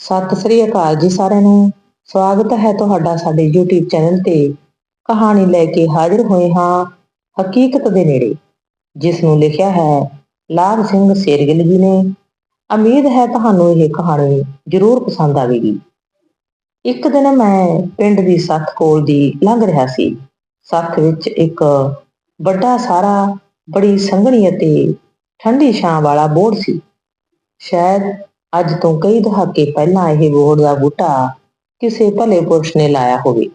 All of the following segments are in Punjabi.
ਸਤਿ ਸ੍ਰੀ ਅਕਾਲ ਜੀ ਸਾਰਿਆਂ ਨੂੰ। ਸਵਾਗਤ ਹੈ ਤੁਹਾਡਾ ਸਾਡੇ YouTube ਚੈਨਲ ਤੇ। ਕਹਾਣੀ ਲੈ ਕੇ ਹਾਜ਼ਰ ਹੋਏ ਹਾਂ ਹਕੀਕਤ ਦੇ ਨੇੜੇ, ਜਿਸ ਨੂੰ ਲਿਖਿਆ ਹੈ ਲਾਭ ਸਿੰਘ ਸੇਰਗਿੱਲ ਜੀ ਨੇ। ਉਮੀਦ ਹੈ ਤੁਹਾਨੂੰ ਇਹ ਕਹਾਣੀ ਜ਼ਰੂਰ ਪਸੰਦ ਆਵੇਗੀ। ਇੱਕ ਦਿਨ ਮੈਂ ਪਿੰਡ ਦੀ ਸੱਥ ਕੋਲ ਦੀ ਲੰਘ ਰਿਹਾ ਸੀ। ਸੱਥ ਵਿੱਚ ਇੱਕ ਵੱਡਾ ਸਾਰਾ, ਬੜੀ ਸੰਘਣੀ ਅਤੇ ਠੰਡੀ ਛਾਂ ਵਾਲਾ ਬੋਰਡ ਸੀ। ਸ਼ਾਇਦ ਅੱਜ ਤੋਂ ਕਈ ਦਹਾਕੇ ਪਹਿਲਾਂ ਇਹ ਬੋਹੜ ਦਾ ਬੂਟਾ ਕਿਸੇ ਭਲੇ ਪੁਰਸ਼ ਨੇ ਲਾਇਆ ਹੋਵੇ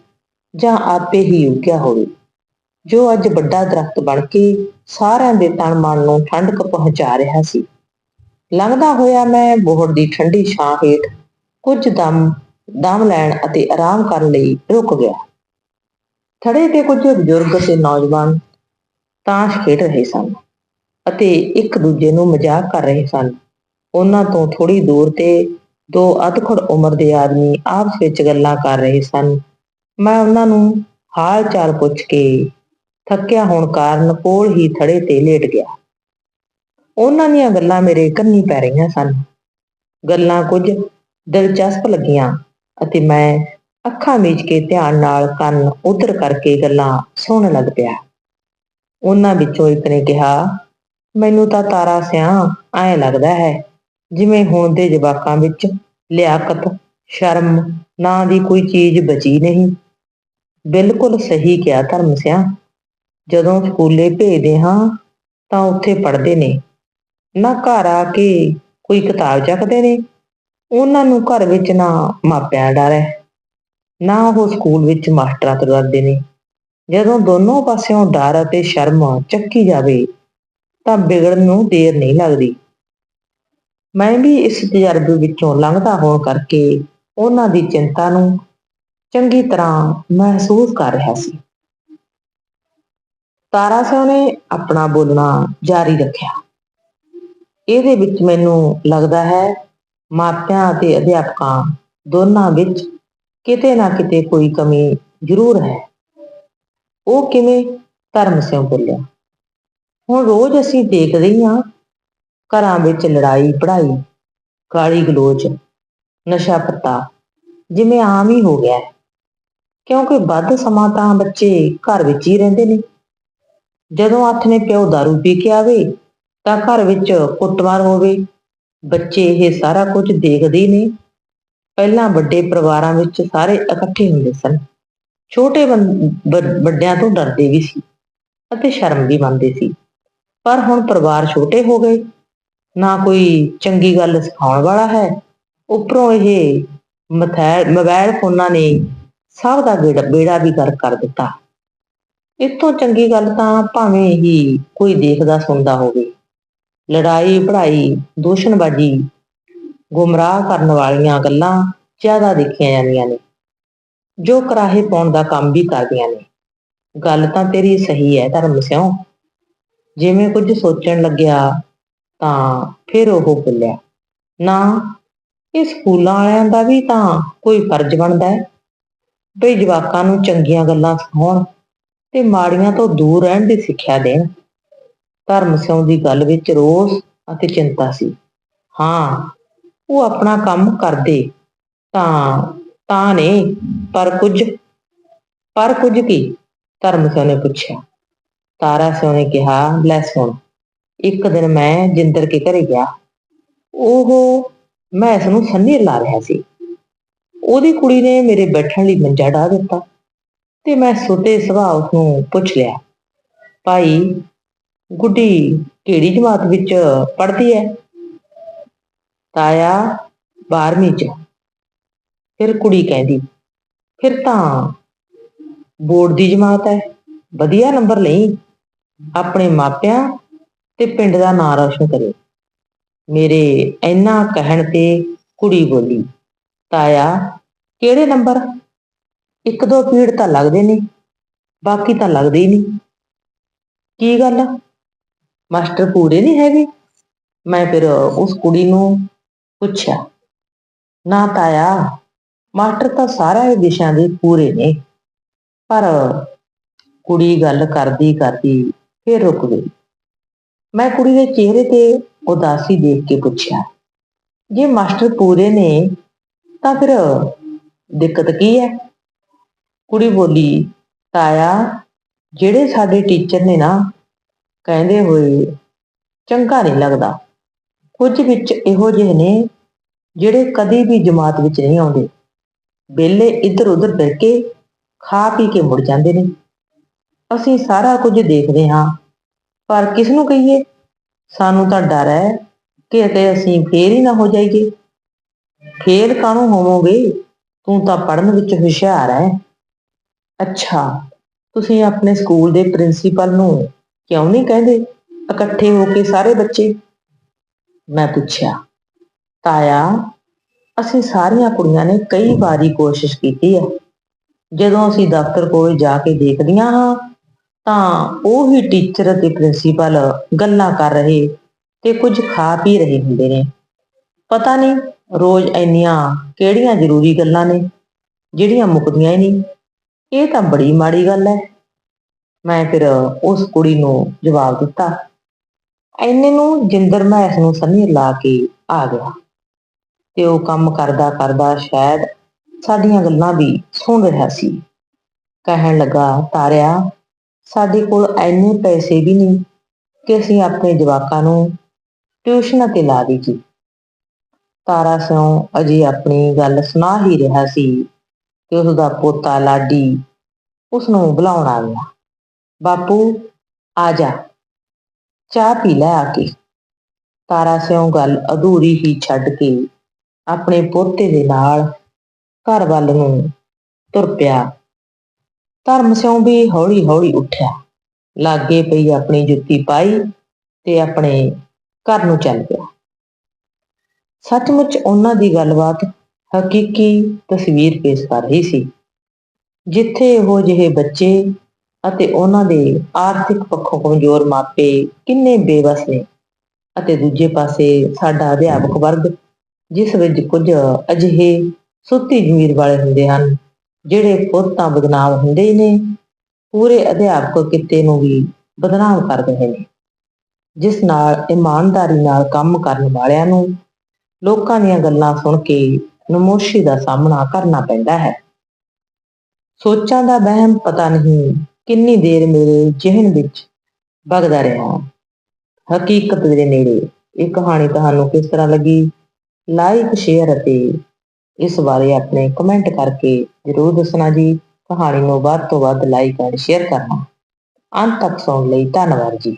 ਜਾਂ ਆਪੇ ਹੀ ਉੱਗਿਆ ਹੋਵੇ। ਜੋ ਅੱਜ ਵੱਡਾ ਦਰਖਤ ਬਣ ਕੇ ਸਾਰਿਆਂ ਦੇ ਤਨ ਮਨ ਨੂੰ ਠੰਡਕ ਪਹੁੰਚਾ ਰਿਹਾ ਸੀ। ਲੰਘਦਾ ਹੋਇਆ ਮੈਂ ਬੋਹੜ ਦੀ ਠੰਡੀ ਛਾਂ ਹੇਠ ਕੁਝ ਦਮ ਦਮ ਲੈਣ ਅਤੇ ਆਰਾਮ ਕਰਨ ਲਈ ਰੁਕ ਗਿਆ। ਥੜੇ ਤੇ ਕੁਝ ਬਜ਼ੁਰਗ ਤੇ ਨੌਜਵਾਨ ਤਾਸ਼ ਖੇਡ ਰਹੇ ਸਨ ਅਤੇ ਇੱਕ ਦੂਜੇ ਨੂੰ ਮਜ਼ਾਕ ਕਰ ਰਹੇ ਸਨ। ਉਹਨਾਂ ਤੋਂ ਥੋੜੀ ਦੂਰ ਤੇ ਦੋ ਅਧਖੜ ਉਮਰ ਦੇ ਆਦਮੀ ਆਪਸ ਵਿੱਚ ਗੱਲਾਂ ਕਰ ਰਹੇ ਸਨ। ਮੈਂ ਉਹਨਾਂ ਨੂੰ ਹਾਲ ਚਾਲ ਪੁੱਛ ਕੇ ਥੱਕਿਆ ਹੋਣ ਕਾਰਨ ਕੋਲ ਹੀ ਥੜੇ ਤੇ ਲੇਟ ਗਿਆ। ਉਹਨਾਂ ਦੀਆਂ ਗੱਲਾਂ ਮੇਰੇ ਕੰਨੀ ਪੈ ਰਹੀਆਂ ਸਨ। ਗੱਲਾਂ ਕੁਝ ਦਿਲਚਸਪ ਲੱਗੀਆਂ ਅਤੇ ਮੈਂ ਅੱਖਾਂ ਮੀਚ ਕੇ ਧਿਆਨ ਨਾਲ ਕੰਨ ਉਧਰ ਕਰਕੇ ਗੱਲਾਂ ਸੁਣਨ ਲੱਗ ਪਿਆ। ਉਹਨਾਂ ਵਿੱਚੋਂ ਇੱਕ ਨੇ ਕਿਹਾ, ਮੈਨੂੰ ਤਾਂ ਤਾਰਾ ਸਿਆਂ ਐਂ ਲੱਗਦਾ ਹੈ। ਜਿਵੇਂ ਹੁਣ ਦੇ ਜਵਾਕਾਂ ਵਿੱਚ ਲਿਆਕਤ, ਸ਼ਰਮ, ਨਾਂ ਦੀ ਕੋਈ ਚੀਜ਼ ਬਚੀ ਨਹੀਂ। ਬਿਲਕੁਲ ਸਹੀ ਕਿਹਾ ਧਰਮ ਸਿਆ। ਜਦੋਂ ਸਕੂਲੇ ਭੇਜਦੇ ਹਾਂ, ਤਾਂ ਉੱਥੇ ਪੜ੍ਹਦੇ ਨੇ। ਨਾ ਘਰ ਆ ਕੇ ਕੋਈ ਕਿਤਾਬ ਚੱਕਦੇ ਨੇ। ਉਹਨਾਂ ਨੂੰ ਘਰ ਵਿੱਚ ਨਾ ਮਾਪਿਆਂ ਦਾ ਡਰ ਹੈ। ਨਾ ਉਹ ਸਕੂਲ ਵਿੱਚ ਮਾਸਟਰਾਂ ਤੋਂ ਡਰਦੇ ਨੇ। ਜਦੋਂ ਦੋਨੋਂ ਪਾਸਿਓਂ ਡਰ ਅਤੇ ਸ਼ਰਮ ਚੱਕੀ ਜਾਵੇ, ਤਾਂ ਵਿਗੜਨ ਨੂੰ ਦੇਰ ਨਹੀਂ ਲੱਗਦੀ। ਮੈਂ ਵੀ ਇਸ ਤਜਰਬੇ ਵਿੱਚੋਂ ਲੰਘਦਾ ਹੋਣ ਕਰਕੇ ਉਹਨਾਂ ਦੀ ਚਿੰਤਾ ਨੂੰ ਚੰਗੀ ਤਰ੍ਹਾਂ ਮਹਿਸੂਸ ਕਰ ਰਿਹਾ ਸੀ। ਤਾਰਾ ਸਿੰਘ ਨੇ ਆਪਣਾ ਬੋਲਣਾ ਜਾਰੀ ਰੱਖਿਆ। ਇਹਦੇ ਵਿੱਚ ਮੈਨੂੰ ਲੱਗਦਾ ਹੈ, ਮਾਪਿਆਂ ਅਤੇ ਅਧਿਆਪਕਾਂ ਦੋਨਾਂ ਵਿੱਚ ਕਿਤੇ ਨਾ ਕਿਤੇ ਕੋਈ ਕਮੀ ਜ਼ਰੂਰ ਹੈ। ਉਹ ਕਿਵੇਂ ਧਰਮ ਸਿੰਘ ਬੋਲਿਆ? ਹੁਣ ਰੋਜ਼ ਅਸੀਂ ਦੇਖਦੇ ਹੀ ਹਾਂ ਘਰਾਂ ਵਿੱਚ ਲੜਾਈ ਪੜਾਈ ਗਾਲੀ ਗਲੋਚ, ਨਸ਼ਾ ਪੱਤਾ, ਜਿਵੇਂ ਆਮ ਹੀ ਹੋ ਗਿਆ ਹੈ। ਕਿਉਂਕਿ ਵੱਧ ਸਮਾਂ ਤਾਂ ਬੱਚੇ ਘਰ ਵਿੱਚ ਹੀ ਰਹਿੰਦੇ ਨੇ। ਜਦੋਂ ਹੱਥ ਨੇ ਪਿਓ ਦਾਰੂ ਪੀ ਕੇ ਆਵੇ, ਤਾਂ ਘਰ ਵਿੱਚ ਕੁੱਟਮਾਰ ਹੋਵੇ। ਬੱਚੇ ਇਹ ਸਾਰਾ ਕੁਝ ਦੇਖਦੇ ਹੀ ਨੇ। ਪਹਿਲਾਂ ਵੱਡੇ ਪਰਿਵਾਰਾਂ ਵਿੱਚ ਸਾਰੇ ਇਕੱਠੇ ਹੁੰਦੇ ਸਨ। ਛੋਟੇ ਵੱਡਿਆਂ ਤੋਂ ਡਰਦੇ ਵੀ ਸੀ ਅਤੇ ਸ਼ਰਮ ਵੀ ਮੰਨਦੇ ਸੀ। ਪਰ ਹੁਣ ਪਰਿਵਾਰ ਛੋਟੇ ਹੋ ਗਏ। ਨਾ ਕੋਈ ਚੰਗੀ ਗੱਲ ਸਿਖਾਉਣ ਵਾਲਾ ਹੈ। ਉੱਪਰੋਂ ਇਹ ਮੋਬਾਈਲ ਫੋਨਾਂ ਨੇ ਸਭ ਦਾ ਬੇੜਾ ਵੀ ਕਰ ਕਰ ਦਿੱਤਾ। ਇਤੋਂ ਚੰਗੀ ਗੱਲ ਤਾਂ ਭਾਵੇਂ ਹੀ ਕੋਈ ਦੇਖਦਾ ਸੁਣਦਾ ਹੋਵੇ। ਲੜਾਈ ਪੜਾਈ ਦੋਸ਼ਣਬਾਜੀ, ਗੁੰਮਰਾਹ ਕਰਨ ਵਾਲੀਆਂ ਗੱਲਾਂ ਜ਼ਿਆਦਾ ਦੇਖੀਆਂ ਜਾਂਦੀਆਂ ਨੇ। ਜੋ ਕਰਾਹੇ ਪਾਉਣ ਦਾ ਕੰਮ ਵੀ ਕਰਦੀਆਂ ਨੇ। ਗੱਲ ਤਾਂ ਤੇਰੀ ਸਹੀ ਹੈ ਧਰਮ ਸਿਓ ਜਿਵੇਂ ਕੁਝ ਸੋਚਣ ਲੱਗਿਆ ਤਾਂ ਫਿਰ ਉਹ ਬੋਲਿਆ, ਨਾ, ਇਹ ਸਕੂਲਾਂ ਵਾਲਿਆਂ ਦਾ ਵੀ ਤਾਂ ਕੋਈ ਫਰਜ਼ ਬਣਦਾ ਹੈ। ਬਈ ਜਵਾਕਾਂ ਨੂੰ ਚੰਗੀਆਂ ਗੱਲਾਂ ਸਿਖਾਉਣ ਤੇ ਮਾੜੀਆਂ ਤੋਂ ਦੂਰ ਰਹਿਣ ਦੀ ਸਿੱਖਿਆ ਦੇਣ। ਧਰਮ ਸਿਉਂ ਦੀ ਗੱਲ ਵਿੱਚ ਰੋਸ ਅਤੇ ਚਿੰਤਾ ਸੀ। ਹਾਂ, ਉਹ ਆਪਣਾ ਕੰਮ ਕਰਦੇ ਤਾਂ ਤਾਂ ਨਹੀਂ ਪਰ ਕੁਝ ਪਰ ਕੁਝ ਕੀ? ਧਰਮ ਸਿਉਂ ਨੇ ਪੁੱਛਿਆ। ਤਾਰਾ ਸਿਉਂ ਨੇ ਕਿਹਾ, ਲੈ ਸੁਣ ਇੱਕ ਦਿਨ ਮੈਂ ਜਿੰਦਰ ਕੇ ਘਰੇ ਗਿਆ, ਉਹ ਮੈਂ ਇਸ ਨੂੰ ਸੰਨੀ ਲਾ ਰਿਹਾ ਸੀ। ਉਹਦੀ ਕੁੜੀ ਨੇ ਮੇਰੇ ਬੈਠਣ ਲਈ ਮੰਜਾ ਢਾ ਦਿੱਤਾ ਤੇ ਮੈਂ ਸੁਤੇ ਸੁਭਾਅ ਉਸ ਨੂੰ ਪੁੱਛ ਲਿਆ, ਭਾਈ, ਗੁੱਡੀ ਕਿਹੜੀ ਜਮਾਤ ਵਿੱਚ ਪੜ੍ਹਦੀ ਹੈ ਤਾਇਆ 12ਵੀਂ ਚ। ਫਿਰ ਕੁੜੀ ਕਹਿੰਦੀ, ਫਿਰ ਤਾਂ ਬੋਰਡ ਦੀ ਜਮਾਤ ਹੈ ਵਧੀਆ ਨੰਬਰ ਲਈ। ਆਪਣੇ ਮਾਪਿਆਂ ਤੇ ਪਿੰਡ ਦਾ ਨਾਂ ਰੌਸ਼ਨ ਕਰੇ ਮੇਰੇ ਇੰਨਾ ਕਹਿਣ ਤੇ ਕੁੜੀ ਬੋਲੀ, ਤਾਇਆ, ਕਿਹੜੇ ਨੰਬਰ? ਇੱਕ ਦੋ ਪੀੜ ਤਾਂ ਲੱਗਦੇ ਨੇ, ਬਾਕੀ ਤਾਂ ਲੱਗਦੇ ਹੀ ਨਹੀਂ। ਕੀ ਗੱਲ ਮਾਸਟਰ ਪੂਰੇ ਨਹੀਂ ਹੈਗੇ? ਮੈਂ ਫਿਰ ਉਸ ਕੁੜੀ ਨੂੰ ਪੁੱਛਿਆ, ਨਾ ਤਾਇਆ, ਮਾਸਟਰ ਤਾਂ ਸਾਰੇ ਵਿਸ਼ਿਆਂ ਦੇ ਪੂਰੇ ਨੇ, ਪਰ ਕੁੜੀ ਗੱਲ ਕਰਦੀ ਕਰਦੀ ਫਿਰ ਰੁਕ ਗਈ। ਮੈਂ ਕੁੜੀ ਦੇ ਚਿਹਰੇ ਤੇ ਉਦਾਸੀ ਦੇਖ ਕੇ ਪੁੱਛਿਆ, ਜੇ ਮਾਸਟਰ ਪੂਰੇ ਨੇ, ਤਾਂ ਫਿਰ ਦਿੱਕਤ ਕੀ ਹੈ? ਕੁੜੀ ਬੋਲੀ, ਤਾਇਆ, ਜਿਹੜੇ ਸਾਡੇ ਟੀਚਰ ਨੇ ਨਾ, ਕਹਿੰਦੇ ਹੋਏ ਚੰਗਾ ਨਹੀਂ ਲੱਗਦਾ। ਕੁਝ ਵਿੱਚ ਇਹੋ ਜਿਹੇ ਨੇ, ਜਿਹੜੇ ਕਦੀ ਵੀ ਜਮਾਤ ਵਿੱਚ ਨਹੀਂ ਆਉਂਦੇ। ਬੇਲੇ ਇੱਧਰ ਉੱਧਰ ਫਿਰ ਕੇ ਖਾ ਪੀ ਕੇ ਮੁੜ ਜਾਂਦੇ ਨੇ। ਅਸੀਂ ਸਾਰਾ ਕੁਝ ਦੇਖਦੇ ਹਾਂ। ਪਰ ਕਿਸ ਨੂੰ ਕਹੀਏ? ਸਾਨੂੰ ਤਾਂ ਡਰ ਹੈ ਕਿ ਤੇ ਅਸੀਂ ਫੇਰ ਹੀ ਨਾ ਹੋ ਜਾਈਏ। ਫੇਰ ਕਾਹਨੂੰ ਹੋਵੋਗੇ? ਤੂੰ ਤਾਂ ਪੜਨ ਵਿੱਚ ਹੁਸ਼ਿਆਰ ਹੈ। ਅੱਛਾ, ਤੁਸੀਂ ਆਪਣੇ ਸਕੂਲ ਦੇ ਪ੍ਰਿੰਸੀਪਲ ਨੂੰ ਕਿਉਂ ਨਹੀਂ ਕਹਿੰਦੇ? ਇਕੱਠੇ ਹੋ ਕੇ ਸਾਰੇ ਬੱਚੇ? ਮੈਂ ਪੁੱਛਿਆ, ਤਾਇਆ, ਅਸੀਂ ਸਾਰੀਆਂ ਕੁੜੀਆਂ ਨੇ ਕਈ ਵਾਰੀ ਕੋਸ਼ਿਸ਼ ਕੀਤੀ ਹੈ। ਜਦੋਂ ਅਸੀਂ ਦਫ਼ਤਰ ਕੋਲ ਜਾ ਕੇ ਦੇਖਦੀਆਂ ਹਾਂ ਤਾਂ ਉਹ ਹੀ ਟੀਚਰ ਅਤੇ ਪ੍ਰਿੰਸੀਪਲ ਗੱਲਾਂ ਕਰ ਰਹੇ ਤੇ ਕੁਝ ਖਾ ਪੀ ਰਹੇ ਹੁੰਦੇ ਨੇ। ਪਤਾ ਨਹੀਂ ਰੋਜ਼ ਇੰਨੀਆਂ ਕਿਹੜੀਆਂ ਜ਼ਰੂਰੀ ਗੱਲਾਂ ਨੇ, ਜਿਹੜੀਆਂ ਮੁੱਕਦੀਆਂ ਹੀ ਨਹੀਂ। ਇਹ ਤਾਂ ਬੜੀ ਮਾੜੀ ਗੱਲ ਹੈ। ਮੈਂ ਫਿਰ ਉਸ ਕੁੜੀ ਨੂੰ ਜਵਾਬ ਦਿੱਤਾ। ਐਨੇ ਨੂੰ ਜਿੰਦਰ ਮਹਿਸ ਨੂੰ ਸੰਨੀ ਲਾ ਕੇ ਆ ਗਿਆ ਤੇ ਉਹ ਕੰਮ ਕਰਦਾ ਕਰਦਾ ਸ਼ਾਇਦ ਸਾਡੀਆਂ ਗੱਲਾਂ ਵੀ ਸੁਣ ਰਿਹਾ ਸੀ। ਕਹਿਣ ਲੱਗਾ, ਤਾਰਿਆ ਸਾਡੇ ਕੋਲ ਐਨੇ ਪੈਸੇ ਵੀ ਨਹੀਂ ਕਿ ਅਸੀਂ ਆਪਣੇ ਜਵਾਕਾਂ ਨੂੰ ਟਿਊਸ਼ਨਾਂ ਤੇ ਲਾ ਦੇਈਏ ਤਾਰਾ ਸਿਉਂ ਅਜੇ ਆਪਣੀ ਗੱਲ ਸੁਣਾ ਹੀ ਰਿਹਾ ਸੀ ਕਿ ਉਸ ਦਾ ਪੋਤਾ ਲਾਡੀ ਉਸ ਨੂੰ ਬੁਲਾਉਣ ਆ ਗਿਆ। ਬਾਪੂ, ਆ ਜਾ, ਚਾਹ ਪੀ ਲੈ ਆ ਕੇ। ਤਾਰਾ ਸਿਉਂ ਗੱਲ ਅਧੂਰੀ ਹੀ ਛੱਡ ਕੇ ਆਪਣੇ ਪੋਤੇ ਦੇ ਨਾਲ ਘਰ ਵੱਲ ਨੂੰ ਤੁਰ ਪਿਆ। ਧਰਮ ਸਿਉਂ ਵੀ ਹੌਲੀ ਹੌਲੀ ਉੱਠਿਆ। ਲਾਗੇ ਪਈ ਆਪਣੀ ਜੁੱਤੀ ਪਾਈ ਤੇ ਆਪਣੇ ਘਰ ਨੂੰ ਚੱਲ ਪਿਆ। ਸੱਚਮੁੱਚ ਉਹਨਾਂ ਦੀ ਗੱਲਬਾਤ ਹਕੀਕੀ ਤਸਵੀਰ ਪੇਸ਼ ਕਰ ਰਹੀ ਸੀ, ਜਿੱਥੇ ਉਹ ਜਿਹੇ ਬੱਚੇ ਅਤੇ ਉਹਨਾਂ ਦੇ ਆਰਥਿਕ ਪੱਖੋਂ ਕਮਜ਼ੋਰ ਮਾਪੇ ਕਿੰਨੇ ਬੇਵਸ ਨੇ ਅਤੇ ਦੂਜੇ ਪਾਸੇ ਸਾਡਾ ਅਧਿਆਪਕ ਵਰਗ, ਜਿਸ ਵਿੱਚ ਕੁਝ ਅਜਿਹੇ ਸੁੱਤੀ ਜ਼ਮੀਰ ਵਾਲੇ ਹੁੰਦੇ ਹਨ ਜਿਹੜੇ ਖੁਦ ਤਾਂ ਬਦਨਾਮ ਹੁੰਦੇ ਹੀ ਨੇ, ਪੂਰੇ ਅਧਿਆਪਕ ਕਿੱਤੇ ਨੂੰ ਵੀ ਬਦਨਾਮ ਕਰ ਰਹੇ ਨੇ। ਜਿਸ ਨਾਲ, ਇਮਾਨਦਾਰੀ ਨਾਲ ਕੰਮ ਕਰਨ ਵਾਲਿਆਂ ਨੂੰ ਲੋਕਾਂ ਦੀਆਂ ਗੱਲਾਂ ਸੁਣ ਕੇ ਨਮੋਸ਼ੀ ਦਾ ਸਾਹਮਣਾ ਕਰਨਾ ਪੈਂਦਾ ਹੈ। ਸੋਚਾਂ ਦਾ ਵਹਿਮ ਪਤਾ ਨਹੀਂ ਕਿੰਨੀ ਦੇਰ ਮੇਰੇ ਜ਼ਿਹਨ ਵਿੱਚ ਵਗਦਾ ਰਿਹਾ। ਹਕੀਕਤ ਦੇ ਨੇੜੇ ਇਹ ਕਹਾਣੀ ਤੁਹਾਨੂੰ ਕਿਸ ਤਰ੍ਹਾਂ ਲੱਗੀ? ਲਾਈਕ ਸ਼ੇਅਰ ਅਤੇ ਇਸ ਬਾਰੇ ਆਪਣੇ ਕਮੈਂਟ ਕਰਕੇ ਜ਼ਰੂਰ ਦੱਸਣਾ ਜੀ। ਕਹਾਣੀ ਨੂੰ ਵੱਧ ਤੋਂ ਵੱਧ ਲਾਈਕ ਐਂਡ ਸ਼ੇਅਰ ਕਰਨਾ। ਅੰਤ ਤੱਕ ਸੁਣਨ ਲਈ ਧੰਨਵਾਦ ਜੀ।